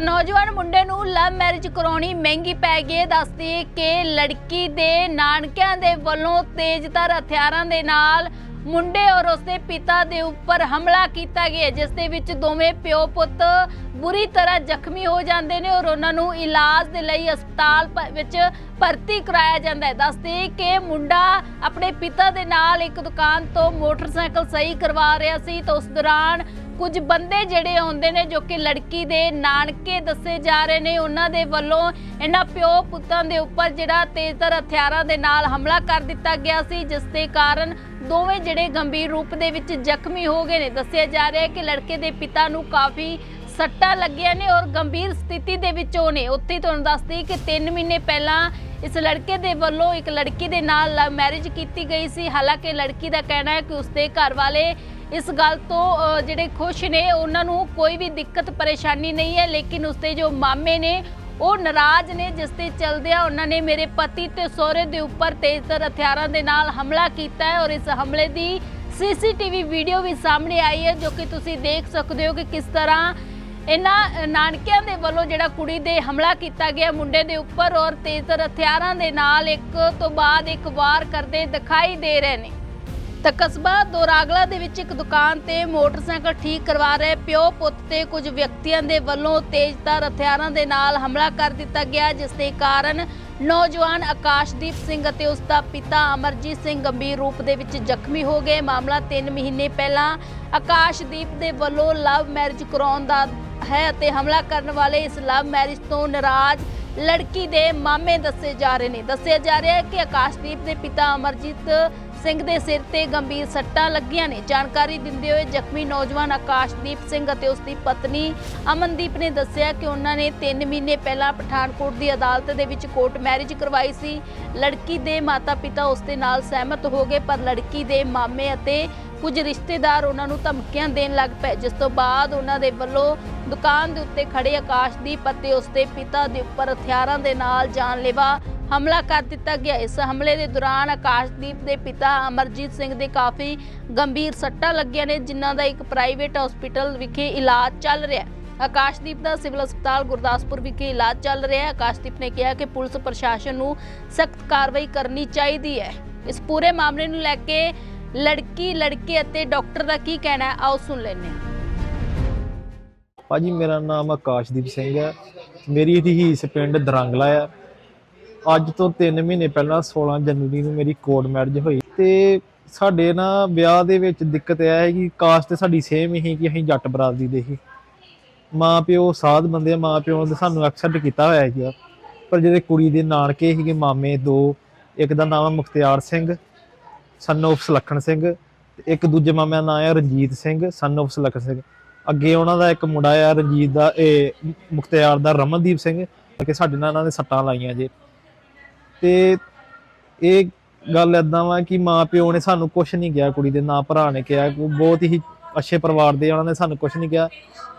ਨੌਜਵਾਨ ਮੁੰਡੇ ਨੂੰ ਲਵ ਮੈਰਿਜ ਕਰਾਉਣੀ ਮਹਿੰਗੀ ਪੈ ਗਈ ਦੱਸਦੀ ਕਿ ਲੜਕੀ ਦੇ ਨਾਨਕਿਆਂ ਦੇ ਵੱਲੋਂ ਤੇਜ਼ਧਾਰ ਹਥਿਆਰਾਂ ਦੇ ਨਾਲ ਮੁੰਡੇ ਔਰ ਉਸਦੇ ਪਿਤਾ ਦੇ ਉੱਪਰ ਹਮਲਾ ਕੀਤਾ ਗਿਆ ਜਿਸ ਦੇ ਵਿੱਚ ਦੋਵੇਂ ਪਿਓ ਪੁੱਤ ਬੁਰੀ ਤਰ੍ਹਾਂ ਜ਼ਖਮੀ ਹੋ ਜਾਂਦੇ ਨੇ ਔਰ ਉਹਨਾਂ ਨੂੰ ਇਲਾਜ ਦੇ ਲਈ ਹਸਪਤਾਲ ਵਿੱਚ ਭਰਤੀ ਕਰਾਇਆ ਜਾਂਦਾ ਹੈ। ਦੱਸਦੇ ਕਿ ਮੁੰਡਾ ਆਪਣੇ ਪਿਤਾ ਦੇ ਨਾਲ ਇੱਕ ਦੁਕਾਨ ਤੋਂ ਮੋਟਰਸਾਈਕਲ ਸਹੀ ਕਰਵਾ ਰਿਹਾ ਸੀ ਤਾਂ ਉਸ ਦੌਰਾਨ ਕੁਝ ਬੰਦੇ ਜਿਹੜੇ ਆਉਂਦੇ ਨੇ ਜੋ ਕਿ ਲੜਕੀ ਦੇ ਨਾਨਕੇ ਦੱਸੇ ਜਾ ਰਹੇ ਨੇ, ਉਹਨਾਂ ਦੇ ਵੱਲੋਂ ਇਹਨਾਂ ਪਿਓ ਪੁੱਤਾਂ ਦੇ ਉੱਪਰ ਜਿਹੜਾ ਤੇਜ਼ਧਾਰ ਹਥਿਆਰਾਂ ਦੇ ਨਾਲ ਹਮਲਾ ਕਰ ਦਿੱਤਾ ਗਿਆ ਸੀ, ਜਿਸ ਦੇ ਕਾਰਨ ਦੋਵੇਂ ਜਿਹੜੇ ਗੰਭੀਰ ਰੂਪ ਦੇ ਵਿੱਚ ਜ਼ਖਮੀ ਹੋ ਗਏ ਨੇ। ਦੱਸਿਆ ਜਾ ਰਿਹਾ ਹੈ ਕਿ ਲੜਕੇ ਦੇ ਪਿਤਾ ਨੂੰ ਕਾਫੀ ਸੱਟਾਂ ਲੱਗੀਆਂ ਨੇ ਔਰ ਗੰਭੀਰ ਸਥਿਤੀ ਦੇ ਵਿੱਚ ਉਹ ਨੇ। ਉੱਥੇ ਤੁਹਾਨੂੰ ਦੱਸਦੀ ਕਿ 3 ਮਹੀਨੇ ਪਹਿਲਾਂ ਇਸ ਲੜਕੇ ਦੇ ਵੱਲੋਂ ਇੱਕ ਲੜਕੀ ਦੇ ਨਾਲ ਲਵ ਮੈਰਿਜ ਕੀਤੀ ਗਈ ਸੀ। ਹਾਲਾਂਕਿ ਲੜਕੀ ਦਾ ਕਹਿਣਾ ਹੈ ਕਿ ਉਸਦੇ ਘਰ ਵਾਲੇ ਇਸ ਗੱਲ ਤੋਂ ਜਿਹੜੇ ਖੁਸ਼ ਨੇ, ਉਹਨਾਂ ਨੂੰ ਕੋਈ ਵੀ ਦਿੱਕਤ, ਪਰੇਸ਼ਾਨੀ ਨਹੀਂ ਹੈ, ਲੇਕਿਨ ਉਸਦੇ ਜੋ ਮਾਮੇ ਨੇ, ਉਹ ਨਾਰਾਜ਼ ਨੇ, ਜਿਸ ਦੇ ਚਲਦਿਆਂ ਉਹਨਾਂ ਨੇ ਮੇਰੇ ਪਤੀ ਤੇ ਸਹੁਰੇ ਦੇ ਉੱਪਰ ਤੇਜ਼ਤਰ ਹਥਿਆਰਾਂ ਦੇ ਨਾਲ ਹਮਲਾ ਕੀਤਾ ਹੈ ਔਰ ਇਸ ਹਮਲੇ ਦੀ ਸੀਸੀਟੀਵੀ ਵੀਡੀਓ ਵੀ ਸਾਹਮਣੇ ਆਈ ਹੈ, ਜੋ ਕਿ ਤੁਸੀਂ ਦੇਖ ਸਕਦੇ ਹੋ ਕਿ ਕਿਸ ਤਰ੍ਹਾਂ ਇਹਨਾਂ ਨਾਨਕਿਆਂ ਦੇ ਵੱਲੋਂ ਜਿਹੜਾ ਕੁੜੀ ਦੇ ਹਮਲਾ ਕੀਤਾ ਗਿਆ ਮੁੰਡੇ ਦੇ ਉੱਪਰ ਔਰ ਤੇਜ਼ਧਾਰ ਹਥਿਆਰਾਂ ਦੇ ਨਾਲ ਇੱਕ ਤੋਂ ਬਾਅਦ ਇੱਕ ਵਾਰ ਕਰਦੇ ਦਿਖਾਈ ਦੇ ਰਹੇ ਨੇ। ਤਾਂ ਕਸਬਾ ਦੋਰਾਗਲਾ ਦੇ ਵਿੱਚ ਇੱਕ ਦੁਕਾਨ ਤੇ ਮੋਟਰਸਾਈਕਲ ਠੀਕ ਕਰਵਾ ਰਹੇ ਪਿਓ ਪੁੱਤ ਤੇ ਕੁਝ ਵਿਅਕਤੀਆਂ ਦੇ ਵੱਲੋਂ ਤੇਜ਼ਧਾਰ ਹਥਿਆਰਾਂ ਦੇ ਨਾਲ ਹਮਲਾ ਕਰ ਦਿੱਤਾ ਗਿਆ, ਜਿਸ ਦੇ ਕਾਰਨ ਨੌਜਵਾਨ ਆਕਾਸ਼ਦੀਪ ਸਿੰਘ ਅਤੇ ਉਸ ਦਾ ਪਿਤਾ ਅਮਰਜੀਤ ਸਿੰਘ ਗੰਭੀਰ ਰੂਪ ਦੇ ਵਿੱਚ ਜ਼ਖਮੀ ਹੋ ਗਏ। ਮਾਮਲਾ 3 ਮਹੀਨੇ ਪਹਿਲਾਂ ਆਕਾਸ਼ਦੀਪ ਦੇ ਵੱਲੋਂ ਲਵ ਮੈਰਿਜ ਕਰਾਉਣ ਦਾ ਹੈ ਅਤੇ ਹਮਲਾ ਕਰਨ ਵਾਲੇ ਇਸ ਲਵ ਮੈਰਿਜ ਤੋਂ ਨਾਰਾਜ਼ ਲੜਕੀ ਦੇ ਮਾਮੇ ਦੱਸੇ ਜਾ ਰਹੇ ਨੇ। ਦੱਸਿਆ ਜਾ ਰਿਹਾ ਹੈ ਕਿ ਆਕਾਸ਼ਦੀਪ ਦੇ ਪਿਤਾ ਅਮਰਜੀਤ ਸਿੰਘ ਦੇ ਸਿਰ ਤੇ ਗੰਭੀਰ ਸੱਟਾਂ ਲੱਗੀਆਂ ਨੇ। ਜਾਣਕਾਰੀ ਦਿੰਦੇ ਹੋਏ ਜ਼ਖਮੀ ਨੌਜਵਾਨ ਆਕਾਸ਼ਦੀਪ ਸਿੰਘ ਅਤੇ ਉਸ ਦੀ ਪਤਨੀ ਅਮਨਦੀਪ ਨੇ ਦੱਸਿਆ ਕਿ ਉਹਨਾਂ ਨੇ 3 ਮਹੀਨੇ ਪਹਿਲਾਂ ਪਠਾਨਕੋਟ ਦੀ ਅਦਾਲਤ ਦੇ ਵਿੱਚ ਕੋਰਟ ਮੈਰਿਜ ਕਰਵਾਈ ਸੀ। ਲੜਕੀ ਦੇ ਮਾਤਾ-ਪਿਤਾ ਉਸ ਦੇ ਨਾਲ ਸਹਿਮਤ ਹੋ ਗਏ, ਪਰ ਲੜਕੀ ਦੇ ਮਾਮੇ ਅਤੇ ਕੁਝ ਰਿਸ਼ਤੇਦਾਰ ਉਹਨਾਂ ਨੂੰ ਧਮਕੀਆਂ ਦੇਣ ਲੱਗ ਪਏ, ਜਿਸ ਤੋਂ ਬਾਅਦ ਉਹਨਾਂ ਦੇ ਵੱਲੋਂ ਦੁਕਾਨ ਦੇ ਉੱਤੇ ਖੜੇ ਆਕਾਸ਼ਦੀਪ ਅਤੇ ਉਸ ਦੇ ਪਿਤਾ ਦੇ ਉੱਪਰ ਹਥਿਆਰਾਂ ਦੇ ਨਾਲ ਜਾਨਲੇਵਾ ਹਮਲਾ ਕਰ ਦਿੱਤਾ ਗਿਆ। ਇਸ ਹਮਲੇ ਦੇ ਦੌਰਾਨ ਆਕਾਸ਼ਦੀਪ ਦੇ ਪਿਤਾ ਅਮਰਜੀਤ ਸਿੰਘ ਦੇ ਕਾਫੀ ਗੰਭੀਰ ਸੱਟਾਂ ਲੱਗੀਆਂ ਨੇ, ਜਿਨ੍ਹਾਂ ਦਾ ਇੱਕ ਪ੍ਰਾਈਵੇਟ ਹਸਪੀਟਲ ਵਿਖੇ ਇਲਾਜ ਚੱਲ ਰਿਹਾ ਹੈ। ਆਕਾਸ਼ਦੀਪ ਦਾ ਸਿਵਲ ਹਸਪਤਾਲ ਗੁਰਦਾਸਪੁਰ ਵਿਖੇ ਇਲਾਜ ਚੱਲ ਰਿਹਾ ਹੈ। ਆਕਾਸ਼ਦੀਪ ਨੇ ਕਿਹਾ ਕਿ ਪੁਲਿਸ ਪ੍ਰਸ਼ਾਸਨ ਨੂੰ ਸਖਤ ਕਾਰਵਾਈ ਕਰਨੀ ਚਾਹੀਦੀ ਹੈ। ਇਸ ਪੂਰੇ ਮਾਮਲੇ ਨੂੰ ਲੈ ਕੇ ਲੜਕੀ, ਲੜਕੇ ਅਤੇ ਡਾਕਟਰ ਦਾ ਕੀ ਕਹਿਣਾ ਹੈ, ਆਓ ਸੁਣ ਲੈਂਦੇ ਹਾਂ। ਭਾਜੀ, ਮੇਰਾ ਨਾਮ ਆਕਾਸ਼ਦੀਪ ਸਿੰਘ ਹੈ। ਮੇਰੀ ਰਹੀਸ ਪਿੰਡ ਦਰੰਗਲਾ ਆ। ਅੱਜ ਤੋਂ 3 ਮਹੀਨੇ ਪਹਿਲਾਂ 16 ਜਨਵਰੀ ਨੂੰ ਮੇਰੀ ਕੋਰਟ ਮੈਰਿਜ ਹੋਈ ਤੇ ਸਾਡੇ ਨਾ ਵਿਆਹ ਦੇ ਵਿੱਚ ਦਿੱਕਤ ਇਹ ਹੈ ਕਿ ਕਾਸਟ ਤੇ ਸਾਡੀ ਸੇਮ ਹੀ ਕਿ ਅਸੀਂ ਜੱਟ ਬਰਾਦਰੀ ਦੇ ਹੀ। ਮਾਂ ਪਿਓ ਸਾਧ ਬੰਦੇ ਮਾਂ ਪਿਓ ਨੇ ਸਾਨੂੰ ਐਕਸੈਪਟ ਕੀਤਾ ਹੋਇਆ ਹੈ ਪਰ ਜਿਹੜੇ ਕੁੜੀ ਦੇ ਨਾਨਕੇ ਸੀਗੇ, ਮਾਮੇ ਦੋ, ਇੱਕ ਦਾ ਨਾਮ ਹੈ ਮੁਖਤਿਆਰ ਸਿੰਘ ਸਨ of ਸੁਲੱਖਣ ਸਿੰਘ, ਤੇ ਇੱਕ ਦੂਜੇ ਮਾਮੇ ਦਾ ਨਾਮ ਹੈ ਰਣਜੀਤ ਸਿੰਘ ਸਨ of ਸੁਲੱਖਣ ਸਿੰਘ। ਅੱਗੇ ਉਹਨਾਂ ਦਾ ਇੱਕ ਮੁੰਡਾ ਆ ਰਣਜੀਤ ਦਾ, ਇਹ ਮੁਖਤਿਆਰ ਦਾ ਰਮਨਦੀਪ ਸਿੰਘ, ਕਿ ਸਾਡੇ ਨਾਲ ਇਹਨਾਂ ਨੇ ਸੱਟਾਂ ਲਾਈਆਂ ਜੇ। ਤੇ ਇਹ ਗੱਲ ਏਦਾਂ ਵਾ ਕਿ ਮਾਂ ਪਿਓ ਨੇ ਸਾਨੂੰ ਕੁਝ ਨਹੀਂ ਕਿਹਾ ਕੁੜੀ ਦੇ, ਨਾ ਭਰਾ ਨੇ ਕਿਹਾ, ਬਹੁਤ ਹੀ ਅੱਛੇ ਪਰਿਵਾਰ ਦੇ ਉਹਨਾਂ ਨੇ ਸਾਨੂੰ ਕੁਝ ਨਹੀਂ ਕਿਹਾ।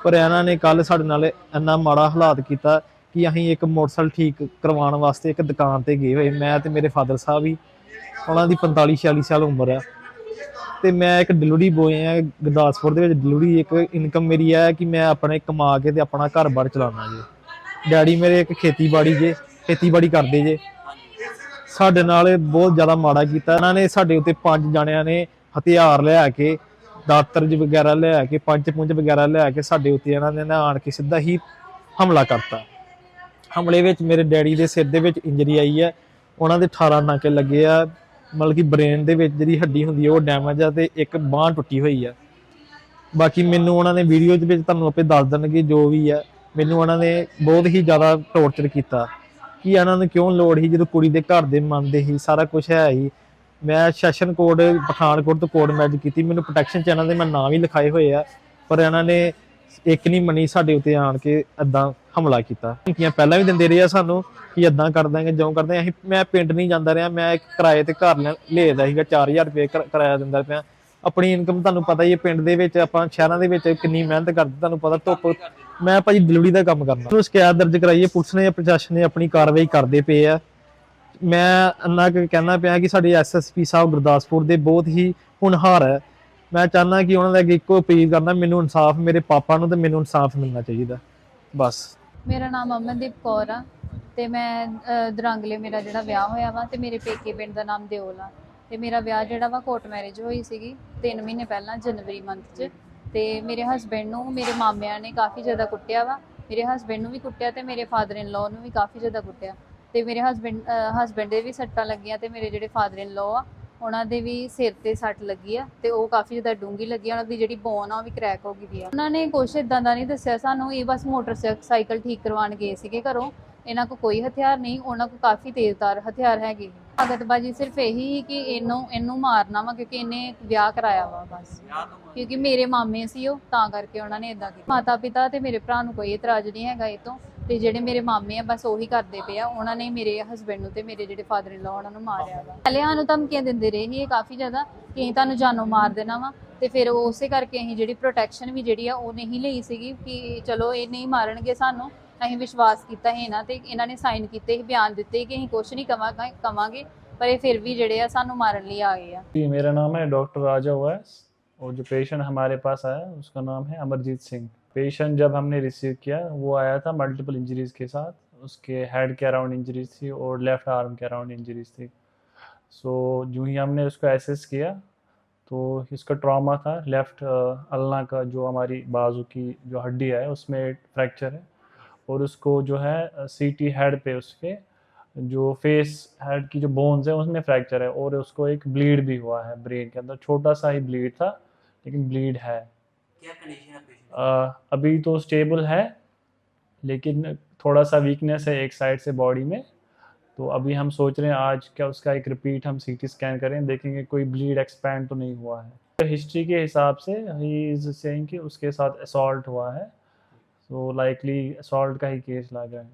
ਪਰ ਇਹਨਾਂ ਨੇ ਕੱਲ ਸਾਡੇ ਨਾਲ ਇੰਨਾ ਮਾੜਾ ਹਾਲਾਤ ਕੀਤਾ ਕਿ ਅਸੀਂ ਇੱਕ ਮੋਟਰਸਾਈਕਲ ਠੀਕ ਕਰਵਾਉਣ ਵਾਸਤੇ ਇੱਕ ਦੁਕਾਨ ਤੇ ਗਏ ਹੋਏ। ਮੈਂ ਤੇ ਮੇਰੇ ਫਾਦਰ ਸਾਹਿਬ ਵੀ ਉਹਨਾਂ ਦੀ 45 46 ਸਾਲ ਉਮਰ ਹੈ ਤੇ ਮੈਂ ਇੱਕ ਡਿਲੀਵਰੀ ਬੋਏ ਆ, ਗੁਰਦਾਸਪੁਰ ਦੇ ਵਿੱਚ ਡਿਲੀਵਰੀ ਇੱਕ ਇਨਕਮ ਮੇਰੀ ਹੈ ਕਿ ਮੈਂ ਆਪਣੇ ਕਮਾ ਕੇ ਤੇ ਆਪਣਾ ਘਰ-ਬਾਰ ਚਲਾਉਣਾ ਜੀ। ਡੈਡੀ ਮੇਰੇ ਇੱਕ ਖੇਤੀਬਾੜੀ ਜੇ, ਖੇਤੀਬਾੜੀ ਕਰਦੇ ਜੇ। ਸਾਡੇ ਨਾਲ ਇਹ ਬਹੁਤ ਜ਼ਿਆਦਾ ਮਾੜਾ ਕੀਤਾ। ਇਹਨਾਂ ਨੇ ਸਾਡੇ ਉੱਤੇ ਪੰਜ ਜਣਿਆਂ ਨੇ ਹਥਿਆਰ ਲਿਆ ਕੇ, ਦਾਤਰ ਵਗੈਰਾ ਲਿਆ ਕੇ, ਪੰਜ ਪੁੰਜ ਵਗੈਰਾ ਲਿਆ ਕੇ ਸਾਡੇ ਉੱਤੇ ਇਹਨਾਂ ਨੇ ਨਾ ਆਣ ਕੇ ਸਿੱਧਾ ਹੀ ਹਮਲਾ ਕਰਤਾ। ਹਮਲੇ ਵਿੱਚ ਮੇਰੇ ਡੈਡੀ ਦੇ ਸਿਰ ਦੇ ਵਿੱਚ ਇੰਜਰੀ ਆਈ ਹੈ। ਉਹਨਾਂ ਦੇ 18 ਨਾਕੇ ਲੱਗੇ ਆ। ਮਤਲਬ ਕਿ ਬ੍ਰੇਨ ਦੇ ਵਿੱਚ ਜਿਹੜੀ ਹੱਡੀ ਹੁੰਦੀ ਹੈ ਉਹ ਡੈਮੇਜ ਆ ਤੇ ਇੱਕ ਬਾਹ ਟੁੱਟੀ ਹੋਈ ਆ। ਬਾਕੀ ਮੈਨੂੰ ਉਹਨਾਂ ਨੇ ਵੀਡੀਓ ਦੇ ਵਿੱਚ ਤੁਹਾਨੂੰ ਆਪੇ ਦੱਸ ਦੇਣਗੇ ਜੋ ਵੀ ਆ। ਮੈਨੂੰ ਉਹਨਾਂ ਨੇ ਬਹੁਤ ਹੀ ਜ਼ਿਆਦਾ ਟੌਰਚਰ ਕੀਤਾ। ਕਿ ਇਹਨਾਂ ਨੂੰ ਕਿਉਂ ਲੋੜ ਸੀ ਜਦੋਂ ਕੁੜੀ ਦੇ ਘਰ ਦੇ ਮੰਨਦੇ ਸੀ, ਸਾਰਾ ਕੁਝ ਹੈ ਹੀ। ਮੈਂ ਸੈਸ਼ਨ ਕੋਡ ਪਠਾਨਕੋਟ ਤੋਂ ਕੋਡ ਮੈਚ ਕੀਤੀ। ਮੈਨੂੰ ਪ੍ਰੋਟੈਕਸ਼ਨ ਚੈਨਲ ਦੇ ਮੈਂ ਨਾਮ ਵੀ ਲਿਖਾਏ ਹੋਏ ਆ, ਪਰ ਇਹਨਾਂ ਨੇ ਇੱਕ ਨਹੀਂ ਮੰਨੀ ਸਾਡੇ ਉੱਤੇ ਆਣ ਕੇ ਏਦਾਂ ਹਮਲਾ ਕੀਤਾ। ਧਮਕੀਆਂ ਪਹਿਲਾਂ ਵੀ ਦਿੰਦੇ ਰਹੇ ਆ ਸਾਨੂੰ ਕਿ ਏਦਾਂ ਕਰ ਦਾਂਗੇ ਜਿਉਂ ਕਰਦੇ ਅਸੀਂ, ਮੈਂ ਪਿੰਡ ਨਹੀਂ ਜਾਂਦਾ ਰਿਹਾ। ਮੈਂ ਇੱਕ ਕਿਰਾਏ ਤੇ ਘਰ ਲੈ- ਲਿਆਦਾ ਸੀਗਾ 4000 ਰੁਪਏ ਕਿਰਾਇਆ ਦਿੰਦਾ ਪਿਆ। ਆਪਣੀ ਇਨਕਮ ਤੁਹਾਨੂੰ ਪਤਾ ਹੀ ਹੈ, ਪਿੰਡ ਦੇ ਵਿੱਚ, ਆਪਾਂ ਸ਼ਹਿਰਾਂ ਦੇ ਵਿੱਚ ਕਿੰਨੀ ਮਿਹਨਤ ਕਰਦੇ, ਤੁਹਾਨੂੰ ਪਤਾ ਧੁੱਪ ਮੈਂ ਭਾਜੀ ਡਿਲੀਵਰੀ ਦਾ ਕੰਮ ਕਰਦਾ ਉਹਨੂੰ ਸ਼ਿਕਾਇਤ ਦਰਜ ਕਰਾਈਏ ਪੁਲਿਸ ਨੇ ਪ੍ਰਸ਼ਾਸਨ ਨੇ ਆਪਣੀ ਕਾਰਵਾਈ ਕਰਦੇ ਪਏ ਆ। ਮੈਂ ਇੰਨਾ ਕਹਿਣਾ ਪਿਆ ਕਿ ਸਾਡੇ ਐਸਐਸਪੀ ਸਾਹਿਬ ਗੁਰਦਾਸਪੁਰ ਦੇ ਬਹੁਤ ਹੀ ਹੁਨਹਾਰ ਹੈ ਮੈਂ ਚਾਹੁੰਦਾ ਕਿ ਉਹਨਾਂ ਦਾ ਇੱਕੋ ਅਪੀਲ ਕਰਨਾ ਮੈਨੂੰ ਇਨਸਾਫ ਮੇਰੇ ਪਾਪਾ ਨੂੰ ਤੇ ਮੈਨੂੰ ਇਨਸਾਫ ਮਿਲਣਾ ਚਾਹੀਦਾ। ਬਸ। ਮੇਰਾ ਨਾਮ ਅਮਨਦੀਪ ਕੌਰ ਆ ਤੇ ਮੈਂ ਅ, ਮੇਰਾ ਜਿਹੜਾ ਵਿਆਹ ਹੋਇਆ ਵਾ ਤੇ ਮੇਰੇ ਪੇਕੇ ਪਿੰਡ ਦਾ ਨਾਮ ਦਿਓਲ ਆ। ਤੇ ਮੇਰਾ ਵਿਆਹ ਜਿਹੜਾ ਵਾ ਕੋਰਟ ਮੈਰਿਜ ਹੋਈ ਸੀਗੀ 3 ਮਹੀਨੇ ਪਹਿਲਾਂ ਜਨਵਰੀ ਮੰਥ 'ਚ। ਤੇ ਮੇਰੇ ਹਸਬੰਡ ਨੂੰ ਮੇਰੇ ਮਾਮਿਆਂ ਨੇ ਕਾਫੀ ਜ਼ਿਆਦਾ ਕੁੱਟਿਆ ਵਾ। ਮੇਰੇ ਹਸਬੰਡ ਨੂੰ ਵੀ ਕੁੱਟਿਆ ਤੇ ਮੇਰੇ ਫਾਦਰ ਇਨ ਲਾਅ ਨੂੰ ਵੀ ਕਾਫੀ ਜ਼ਿਆਦਾ ਕੁੱਟਿਆ। ਤੇ ਮੇਰੇ ਹਸਬੰਡ ਹਸਬੰਡ ਦੇ ਵੀ ਸੱਟਾਂ ਲੱਗੀਆਂ ਤੇ ਮੇਰੇ ਜਿਹੜੇ ਫਾਦਰ ਇਨ ਲਾਅ ਆ, ਉਹਨਾਂ ਦੇ ਵੀ ਸਿਰ ਤੇ ਸੱਟ ਲੱਗੀ ਆ ਤੇ ਉਹ ਕਾਫੀ ਜ਼ਿਆਦਾ ਡੂੰਗੀ ਲੱਗੀ ਆ, ਉਹਨਾਂ ਦੀ ਜਿਹੜੀ ਬੋਨ ਆ ਉਹ ਵੀ ਕ੍ਰੈਕ ਹੋ ਗਈ ਵੀ ਆ। ਉਹਨਾਂ ਨੇ ਕੁਛ ਇਦਾਂ ਦਾ ਨਹੀਂ ਦੱਸਿਆ ਸਾਨੂੰ, ਇਹ ਬਸ ਮੋਟਰਸਾਈਕਲ ਠੀਕ ਕਰਵਾਉਣ ਗਏ ਸੀਗੇ ਘਰੋਂ। ਇਹਨਾਂ ਕੋਲ ਕੋਈ ਹਥਿਆਰ ਨਹੀਂ, ਉਹਨਾਂ ਕੋਲ ਕਾਫੀ ਤੇਜ਼ਧਾਰ ਹਥਿਆਰ ਹੈਗੇ ਆਗਤਬਾਜੀ ਸਿਰਫ ਇਹੀ ਸੀ ਕਿ ਇਹਨੂੰ ਇਹਨੂੰ ਮਾਰਨਾ ਵਾ ਕਿਉਂਕਿ ਇਹਨੇ ਵਿਆਹ ਕਰਾਇਆ ਵਾ ਬਸ। ਕਿਉਂਕਿ ਮੇਰੇ ਮਾਮੇ ਸੀ ਉਹ, ਤਾਂ ਕਰਕੇ ਉਹਨਾਂ ਨੇ ਇਦਾਂ ਕੀਤਾ। ਮਾਤਾ ਪਿਤਾ ਤੇ ਮੇਰੇ ਭਰਾ ਨੂੰ ਕੋਈ ਇਤਰਾਜ਼ ਨਹੀਂ ਹੈਗਾ ਇਹ ਤੋਂ। ਤੇ ਜਿਹੜੇ ਮੇਰੇ ਮਾਮੇ ਆ, ਬਸ ਉਹੀ ਕਰਦੇ ਪਏ ਆ। ਉਹਨਾਂ ਨੇ ਮੇਰੇ ਹਸਬੰਡ ਨੂੰ ਤੇ ਮੇਰੇ ਜਿਹੜੇ ਫਾਦਰ ਇਨ ਲਾ ਉਹਨਾਂ ਨੂੰ ਮਾਰਿਆ ਵਾ। ਪਹਿਲੇ ਸਾਨੂੰ ਧਮਕੀਆਂ ਦਿੰਦੇ ਰਹੇ ਸੀ ਇਹ ਕਾਫੀ ਜ਼ਿਆਦਾ ਕਿ ਅਸੀਂ ਤੁਹਾਨੂੰ ਜਾਨੋਂ ਮਾਰ ਦੇਣਾ ਵਾ। ਤੇ ਫਿਰ ਉਸੇ ਕਰਕੇ ਅਸੀਂ ਜਿਹੜੀ ਪ੍ਰੋਟੈਕਸ਼ਨ ਵੀ ਜਿਹੜੀ ਆ, ਉਹ ਨਹੀਂ ਲਈ ਸੀਗੀ ਕਿ ਚਲੋ ਇਹ ਨਹੀਂ ਮਾਰਨਗੇ ਸਾਨੂੰ। ਅਸੀਂ ਵਿਸ਼ਵਾਸ ਕੀਤਾ ਸੀ ਇਹਨਾਂ ਤੇ ਇਹਨਾਂ ਨੇ ਸਾਈਨ ਕੀਤੇ ਸੀ ਬਿਆਨ ਦਿੱਤੇ ਕਿ ਅਸੀਂ ਕੁਝ ਨਹੀਂ ਕਵਾਂਗੇ ਕਵਾਂਗੇ ਪਰ ਇਹ ਫਿਰ ਵੀ ਜਿਹੜੇ ਆ ਸਾਨੂੰ ਮਾਰਨ ਲਈ ਆ ਗਏ ਆ जी मेरा नाम है डॉक्टर राजा उवैस और जो पेशेंट हमारे पास आया उसका नाम है अमरजीत सिंह पेशेंट जब हमने रिसीव किया वो आया था मल्टीपल इंजरीज के साथ उसके हेड के अराउंड इंजरीज थी और लेफ्ट आर्म के अराउंड इंजरीज थी सो जो ही हमने उसको एसेस किया तो इसका ट्रॉमा था लेफ्ट अल्ना का जो हमारी बाजू की जो हड्डी है उसमें फ्रैक्चर है और उसको जो है सी टी हेड पे उसके जो फेस हेड की जो बोन्स है उसमें फ्रैक्चर है और उसको एक ब्लीड भी हुआ है ब्रेन के अंदर। छोटा सा ही ब्लीड था लेकिन ब्लीड है। क्या कंडीशन है अभी तो स्टेबल है लेकिन थोड़ा सा वीकनेस है एक साइड से बॉडी में। तो अभी हम सोच रहे हैं आज क्या उसका एक रिपीट हम सीटी स्कैन करें देखेंगे कोई ब्लीड एक्सपैंड तो नहीं हुआ है। हिस्ट्री के हिसाब से ही इज़ सेइंग कि उसके साथ असॉल्ट हुआ है। तो लाइकली असॉल्ट का ही केस लग रहा है